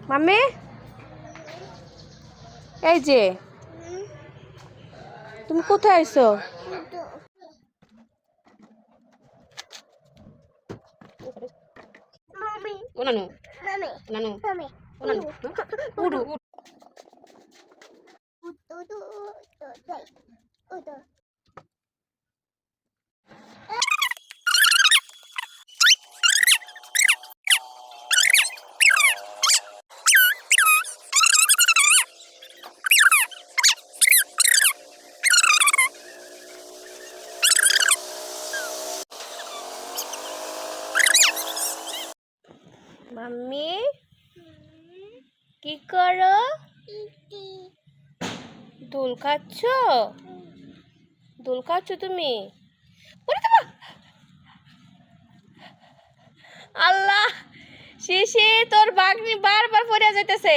Mummy এই যে তুমি কোথায় আইছো নানু নানু নানু উড়ু উড়ু। মাম্মি, কি করো. দোল খাচ্ছ দোল খাচ্ছ তুমি! আল্লাহ, শিশি, তোর বাগনি বারবার পড়ে যাইতেছে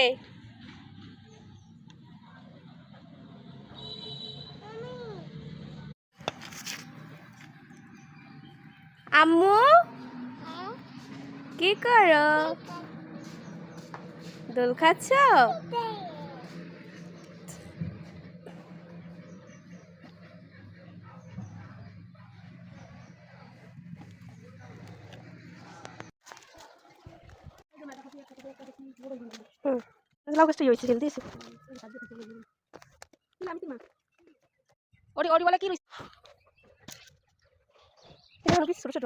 আম্মু কি করো? দোল খাচ্ছ? লাউ গাছটা হয়েছে জলদি এসে। ওরি ওরি বলে কি রয়েছে ছোট ছোট?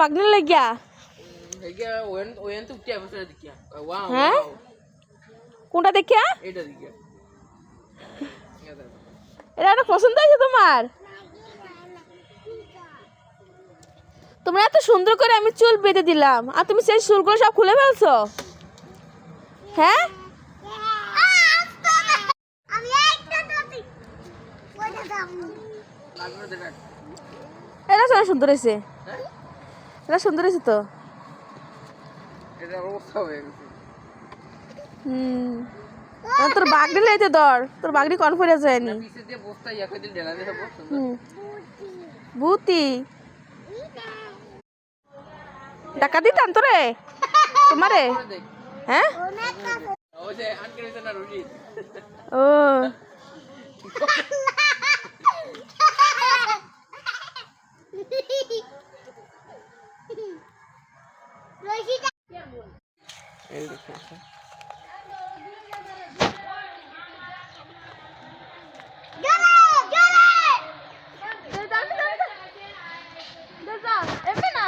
বাগনি লাগিয়া? দেখিয়া ওয়েন ওয়েন তো উঠে বসে দেখিয়া। ওয়াও হ্যাঁ? কোনটা দেখিয়া? এটা দেখিয়া। এটা অনেক পছন্দ হয়েছে তোমার তোমরা এত সুন্দর করে আমি চুল বেঁধে দিলাম। আর তুমি সেই চুলগুলো সব খুলে ফেলছো? হ্যাঁ আমি একটা এটা তো সুন্দর হয়েছে। হ্যাঁ এটা সুন্দর হয়েছে তো? হুম। তোর বাগড়ি লাইতে দর তোর বাগড়ি কনফারেন্স যায়নি ভূতি। টাকা দিতাম তোরে? তোমারে? হ্যাঁ ও যে আনকে রয়েছে না রুজি ও রশিটা এই দেখো জলে এমনি না।